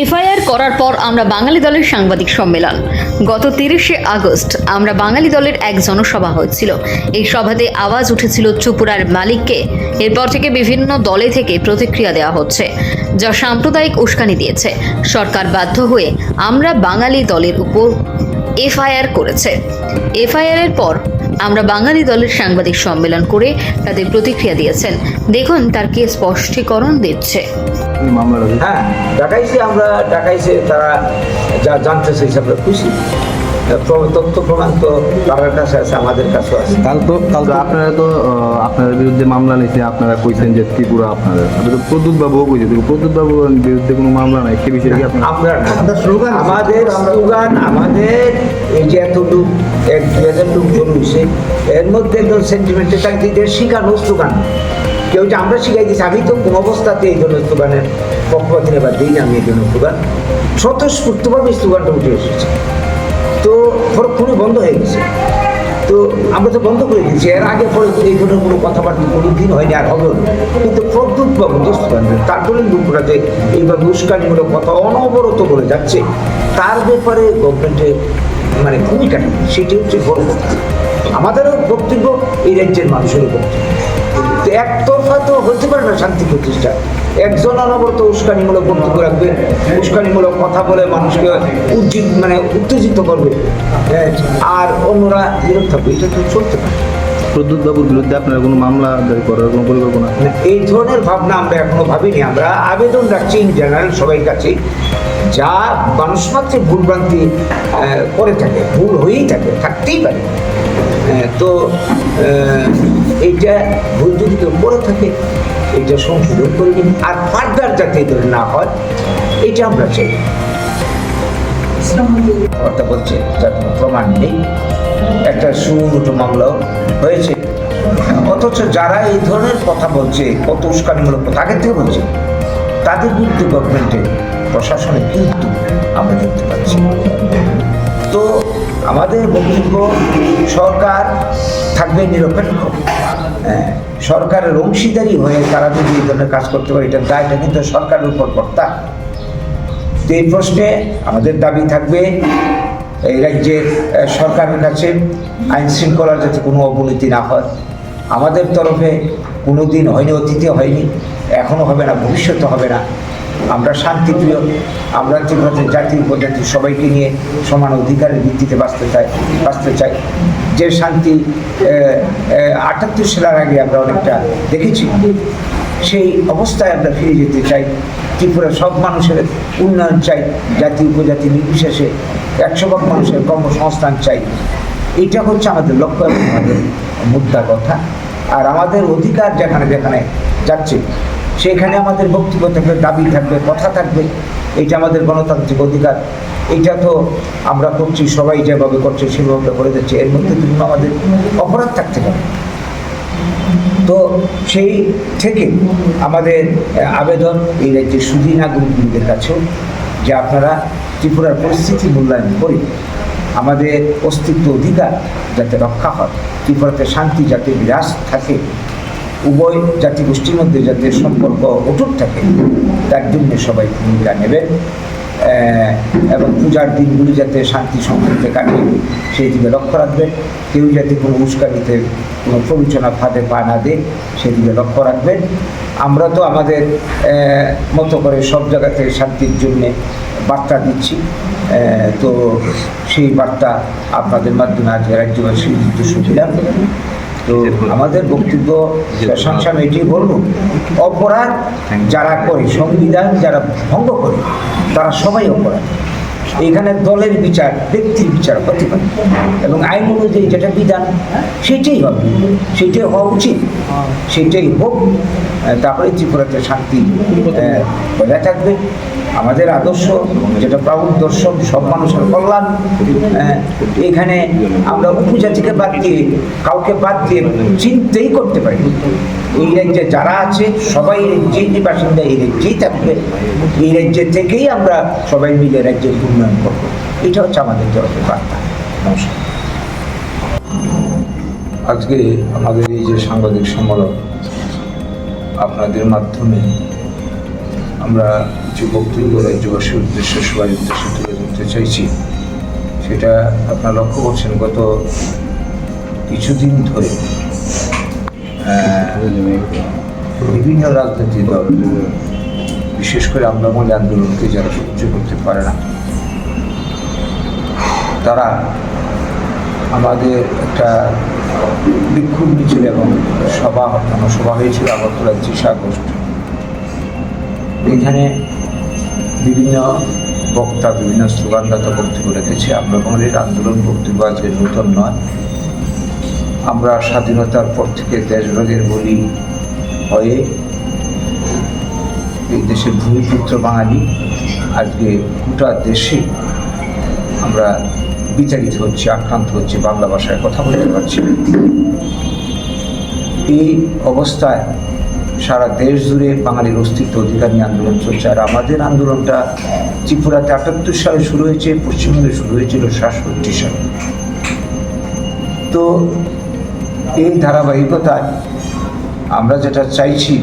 FIR করার পর আমরা বাঙালি দলের সাংবাদিক সম্মেলন। গত তিরিশে আগস্ট আমরা বাঙালি দলের এক জনসভা হয়েছিল। এই সভাতে আওয়াজ উঠেছিল ত্রিপুরার মালিককে। এরপর থেকে বিভিন্ন দলে থেকে প্রতিক্রিয়া দেওয়া হচ্ছে, যা সাম্প্রদায়িক উস্কানি দিয়েছে। সরকার বাধ্য হয়ে আমরা বাঙালি দলের উপর এফআইআর করেছে। এফআইআর এর পর আমরা বাঙালি দলের সাংবাদিক সম্মেলন করে তাদের প্রতিক্রিয়া দিয়েছেন। দেখুন তার কে স্পষ্টীকরণ দিচ্ছে। হ্যাঁ ডাকাইছে আমরা, ডাকাইছে তারা, যা জানতে চাইছে আমরা খুশি। তথ্য প্রমাণ তো তাদের কাছে আছে আমাদের কাছেও আছে। কাল তো কাল তো আপনারা তো আহ, আপনাদের বিরুদ্ধে মামলা নিয়েছে আপনারা কইছেন যে ত্রিপুরা আপনাদের। আপনি তো প্রদ্যুৎ বাবুও কইছে তো প্রদ্যুৎ বাবুর বিরুদ্ধে কোনো মামলা নাই সে বিষয়ে কি আপনার আমাদের স্লোগান আমাদের এই যে এত লোক এক দুই হাজার লোক জন্মেছে এর মধ্যে একজন সেন্টিমেন্টের চাকরিদের শিখানো স্লোগান। কেউ যে আমরা শিখাই দিচ্ছি আমি তো কোনো অবস্থাতে এই ধরনের স্লোগানের পক্ষপাত এবার দিই না আমি এই ধরনের স্লোগান। স্বতঃস্ফূর্তভাবে স্লোগানটা উঠে এসেছে। তো পরক্ষণে বন্ধ হয়ে গেছে। তো আমরা তো বন্ধ করে দিয়েছি। এর আগে পরে এই ধরনের কোনো কথাবার্তা কোনো দিন হয়নি আর হবে। কিন্তু প্রদ্যুৎ বাবু দোস্ত তারপরে লোকরা যে এইভাবে উস্কানিমূলক কথা অনবরত বলে যাচ্ছে। তার ব্যাপারে গভর্নমেন্টের মানে ভূমিকা নেই। সেটি হচ্ছে বড় আমাদেরও বক্তব্য এই রাজ্যের মানুষেরও বক্তব্য একতরফা তো হতে পারে না শান্তি প্রতিষ্ঠা। একজন অনবরত উস্কানিমূলক বক্তব্য রাখবে উস্কানিমূলক কথা বলে মানুষকে উজ্জীব মানে উত্তেজিত করবে। আর অন্যরা বিরোধ থাকবে এটা তো চলতে পারে। প্রদ্যুৎ বিরুদ্ধে আপনারা কোনো মামলা দায়ের করার কোনো পরিকল্পনা? এই ধরনের ভাবনা আমরা এখনও ভাবিনি। আমরা আবেদন রাখছি ইন জেনারেল সবাই কাছে যা মানুষ মাত্রে ভুলভ্রান্তি করে থাকে ভুল হয়েই থাকে থাকতেই পারে। তো এইটা ভুল যদি করে থাকে, এইটা সংশোধন করে নিন। আর ফার্দার যাতে ধরনের না হয়, এইটা আমরা চাই। কথা বলছে, যার প্রমাণ নেই। একটা সুমোটো মামলাও হয়েছে। অথচ যারা এই ধরনের কথা বলছে, কত উস্কানিমূলক কথা, আগের থেকে বলছে, তাদের বিরুদ্ধে গভর্নমেন্টের প্রশাসনের কিন্তু আমরা দেখতে পাচ্ছি। আমাদের বক্তব্য সরকার থাকবে নিরপেক্ষ। হ্যাঁ, সরকারের অংশীদারি হয়ে তারা যদি এই ধরনের কাজ করতে পারে এটার দায়টা কিন্তু সরকারের উপর কর্তা। তো এই প্রশ্নে আমাদের দাবি থাকবে এই রাজ্যের সরকারের কাছে আইন শৃঙ্খলার যাতে কোনো অবনতি না হয়। আমাদের তরফে কোনো দিন হয়নি অতীতে হয়নি এখনও হবে না ভবিষ্যতে হবে না। আমরা শান্তিপ্রিয়, আমরা ত্রিপুরাতে জাতি, উপজাতি, সবাইকে নিয়ে সমান অধিকারের ভিত্তিতে বাঁচতে চাই বাঁচতে চাই। যে শান্তি আটাত্তর সালের আগে আমরা অনেকটা দেখেছি, সেই অবস্থায় আমরা ফিরে যেতে চাই। ত্রিপুরার সব মানুষের উন্নয়ন চাই, জাতি, উপজাতি নির্বিশেষে একশো ভাগ মানুষের কর্মসংস্থান চাই। এটা হচ্ছে আমাদের লক্ষ্য এবং আমাদের মুদ্রা কথা। আর আমাদের অধিকার যেখানে যেখানে যাচ্ছে সেখানে আমাদের বক্তব্য থাকবে, দাবি থাকবে, কথা থাকবে। এইটা আমাদের গণতান্ত্রিক অধিকার। এইটা তো আমরা করছি, সবাই যেভাবে করছে, সেভাবে করে যাচ্ছে এর মধ্যে বিভিন্ন আমাদের অপরাধ থাকতে পারে। তো সেই থেকে আমাদের আবেদন এই রাজ্যের সুদী নাগরিকদের কাছেও যে আপনারা ত্রিপুরার পরিস্থিতি মূল্যায়ন করে আমাদের অস্তিত্ব অধিকার যাতে রক্ষা হয়, ত্রিপুরাতে শান্তি যাতে বিরাজ থাকে উভয় জাতিগোষ্ঠীর মধ্যে যাতে সম্পর্ক অটুট থাকে, তার জন্য সবাই ভূমিকা নেবেন এবং পূজার দিনগুলি যাতে শান্তি সম্পর্কে কাটে, সেই দিকে লক্ষ্য রাখবেন কেউ যাতে কোনো উস্কানিতে, কোনো প্ররোচনা ফাঁদে পা না দেয়, সেদিকে লক্ষ্য রাখবেন আমরা তো আমাদের মতো করে সব জায়গাতে শান্তির জন্যে বার্তা দিচ্ছি। তো সেই বার্তা আপনাদের মাধ্যমে আজ রাজ্যবাসী সুবিধা তো আমাদের বক্তব্য সংসার এটি বলব। অপরাধ যারা করে সংবিধান যারা ভঙ্গ করে তারা সবাই অপরাধ। এখানে দলের বিচার, ব্যক্তির বিচার হতে পারে এবং আইন অনুযায়ী যেটা বিধান, সেটাই হবে। সেটাই হওয়া উচিত। সেটাই হোক তারপরে ত্রিপুরাতে শান্তি বজায় থাকবে। আমাদের আদর্শ যেটা প্রাউড দর্শক, সব মানুষের কল্যাণ এখানে আমরা উপজাতিকে বাদ দিয়ে, কাউকে বাদ দিয়ে চিন্তাই করতে পারি। এই রাজ্যে যারা আছে, সবাই এই রাজ্যেই বাসিন্দা এই রাজ্যেই থাকবে। এই রাজ্যের থেকেই আমরা সবাই মিলে রাজ্যের উন্নয়ন করব। এটা হচ্ছে আমাদের তরফে বার্তা। নমস্কার। আজকে আমাদের এই যে সাংবাদিক সম্মেলন, আপনাদের মাধ্যমে আমরা যে বক্তব্য রাজ্যবাসীর উদ্দেশ্যে, সবার উদ্দেশ্যে তুলে ধরতে চাইছি, সেটা আপনারা লক্ষ্য করছেন, গত কিছুদিন ধরে বিভিন্ন রাজনৈতিক দল, বিশেষ করে আমরা মনে আন্দোলনকে যারা সহ্য করতে পারে না, তারা আমাদের একটা বিক্ষোভ মিছিল এবং সভা সভা হয়েছিল আগরতলা ত্রিশ আগস্ট। এখানে বিভিন্ন বক্তা, বিভিন্ন স্লোগানদাতা বক্তব্য রেখেছে। আমরা বাঙালির আন্দোলন বক্তব্য আজকে নূতন নয়। আমরা স্বাধীনতার পর থেকে দেশভাগের বলি হয়ে এই দেশের ভূমিপুত্র বাঙালি, আজকে গোটা দেশে আমরা বিচারিত হচ্ছে, আক্রান্ত হচ্ছে, বাংলা ভাষায় কথা বলতে পারছি এই অবস্থায় সারা দেশ জুড়ে বাঙালির অস্তিত্ব অধিকার নিয়ে আন্দোলন চলছে। আর আমাদের আন্দোলনটা ত্রিপুরাতে আটাত্তর সালে শুরু হয়েছে, পশ্চিমবঙ্গে শুরু হয়েছিল সাতষট্টি সালে। তো এই ধারাবাহিকতায় আমরা যেটা চাইছি,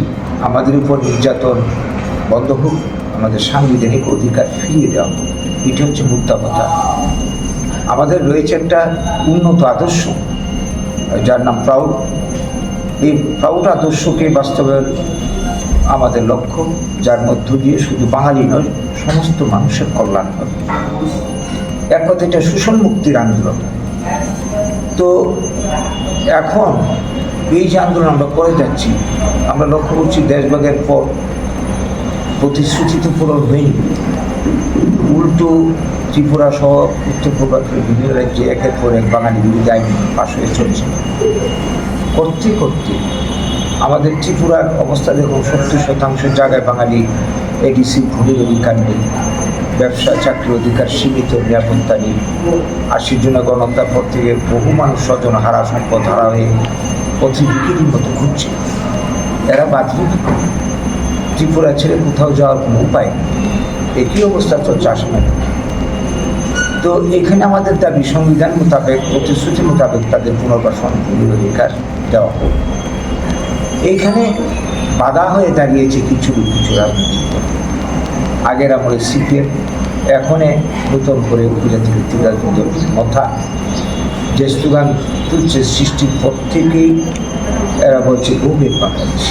আমাদের উপর নির্যাতন বন্ধ হোক, আমাদের সাংবিধানিক অধিকার ফিরিয়ে দেওয়া হোক, এটা হচ্ছে মুদ্রা কথা। আমাদের রয়েছে একটা উন্নত আদর্শ, যার নাম প্রাউড এই প্রাউড আদর্শকে বাস্তবায়ন আমাদের লক্ষ্য, যার মধ্য দিয়ে শুধু বাঙালি নয়, সমস্ত মানুষের কল্যাণ হবে। এক কথা এটা শোষণ মুক্তির আন্দোলন। তো এখন এই যে আন্দোলন আমরা করে যাচ্ছি, আমরা লক্ষ্য করছি দেশভাগের পর প্রতিশ্রুতি তো পূরণ হয়নি। উল্টো ত্রিপুরা সহ উত্তর পূর্বাঞ্চলের বিভিন্ন রাজ্যে একের পর এক বাঙালি বিরোধী আইন পাশ হয়ে চলছে। করতে করতে আমাদের ত্রিপুরার অবস্থা দেখুন, সত্তর শতাংশ জায়গায় বাঙালি এডিসি ভূমির অধিকার নেই। ব্যবসা, চাকরির অধিকার সীমিত, নিরাপত্তা নেই। আশির জন্য গণহত্যার পর থেকে বহু মানুষ স্বজন হারা, সম্পদ হারা হয়ে পথে বিক্রির মতো ঘুরছে। এরা করে? ত্রিপুরা ছেড়ে কোথাও যাওয়ার কোনো উপায় নেই। একই অবস্থা চলছে আসামে তো এখানে আমাদের দাবি, সংবিধান মোতাবেক, প্রতিশ্রুতি মোতাবেক তাদের পুনর্বাসন অধিকার দেওয়া হোক। এইখানে বাধা হয়ে দাঁড়িয়েছে কিছু কিছু রাজনৈতিক। আগের আমলে সিপিএম এখন নতুন করে উপজাতি রাজনৈতিক দল যে স্লোগান তুলছে সৃষ্টির পর থেকেই এরা বলছে গভীর বাংলাদেশ।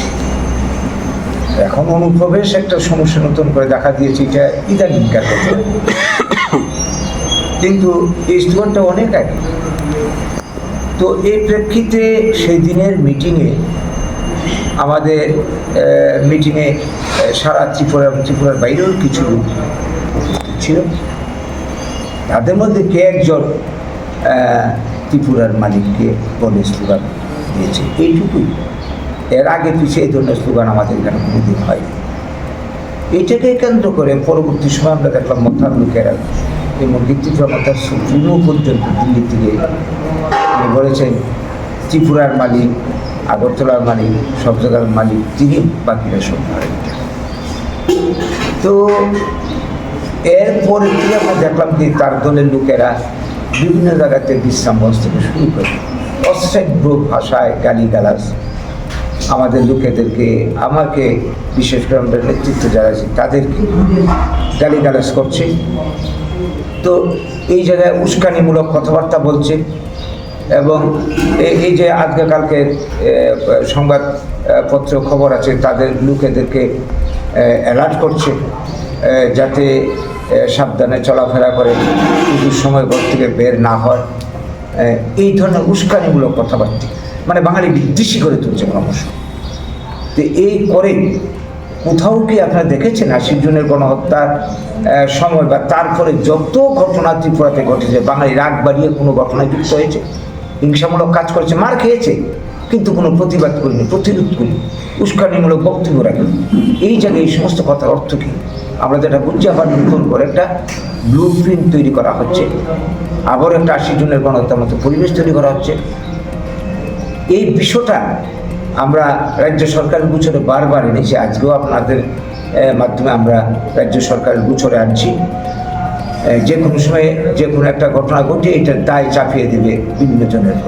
এখন অনুপ্রবেশ একটা সমস্যা নতুন করে দেখা দিয়েছে, এটা ইদানিংকার কথা কিন্তু এই স্লোগানটা অনেক আগে। তো এই প্রেক্ষিতে সেই দিনের মিটিংয়ে আমাদের মিটিংয়ে সারা ত্রিপুরা এবং ত্রিপুরার বাইরেও কিছু লোক ছিল। তাদের মধ্যে কে একজন ত্রিপুরার মালিককে বলে স্লোগান দিয়েছে? এইটুকুই। এর আগে পিছিয়ে এই ধরনের স্লোগান আমাদের এখানে কোনোদিন হয়নি। এইটাকে কেন্দ্র করে পরবর্তী সময় আমরা দেখলাম মথার লোকেরা এমনকি ত্রিপুরা মথার সুপ্রিমো পর্যন্ত দিল্লি থেকে বলেছেন, ত্রিপুরার মালিক, আগরতলার মালিক, সব জায়গার মালিক তিনি বাকিরা সব। তো এরপরে কি আমরা দেখলাম যে তার দলের লোকেরা বিভিন্ন জায়গাতে বিশ্রামগঞ্জ থেকে শুরু করে। অশ্রাব্য ভাষায় গালিগালাজ। আমাদের লোকেদেরকে, আমাকে বিশেষ করে আমাদের নেতৃত্ব যারা আছে, তাদেরকে গালিগালাজ করছে। তো এই জায়গায় উস্কানিমূলক কথাবার্তা বলছে এবং এই যে আজকে কালকে সংবাদপত্র খবর আছে, তাদের লোকেদেরকে অ্যালার্ট করছে যাতে সাবধানে চলাফেরা করে পুজোর সময় ঘর থেকে বের না হয়। এই ধরনের উস্কানিমূলক কথাবার্তা মানে বাঙালি বিদ্বেষী করে তুলছে ক্রমশ তো এই করে কোথাও কি আপনারা দেখেছেন আশির জনের গণহত্যার সময় বা তারপরে যত ঘটনা ত্রিপুরাতে ঘটেছে, বাঙালি রাগ বাড়িয়ে কোনো ঘটনায় যুক্ত হয়েছে? হিংসামূলক কাজ করেছে, মার খেয়েছে? কিন্তু কোনো প্রতিবাদ করিনি, প্রতিরোধ করিনি, উস্কানিমূলক বক্তব্য রাখেনি। এই জায়গায় এই সমস্ত কথার অর্থ কী? আমরা যেটা বুঝছি আবার নতুন করে একটা ব্লু প্রিন্ট তৈরি করা হচ্ছে। আবার একটা আশি জনের গণহত্যার মতো পরিবেশ তৈরি করা হচ্ছে। এই বিষয়টা আমরা রাজ্য সরকারের গুছরে বারবার এনেছি, আজকেও আপনাদের মাধ্যমে আমরা রাজ্য সরকারের গুছরে আনছি। যে কোনো সময়ে যে কোনো একটা ঘটনা ঘটে এটার দায় চাপিয়ে দেবে বিভিন্ন জনের।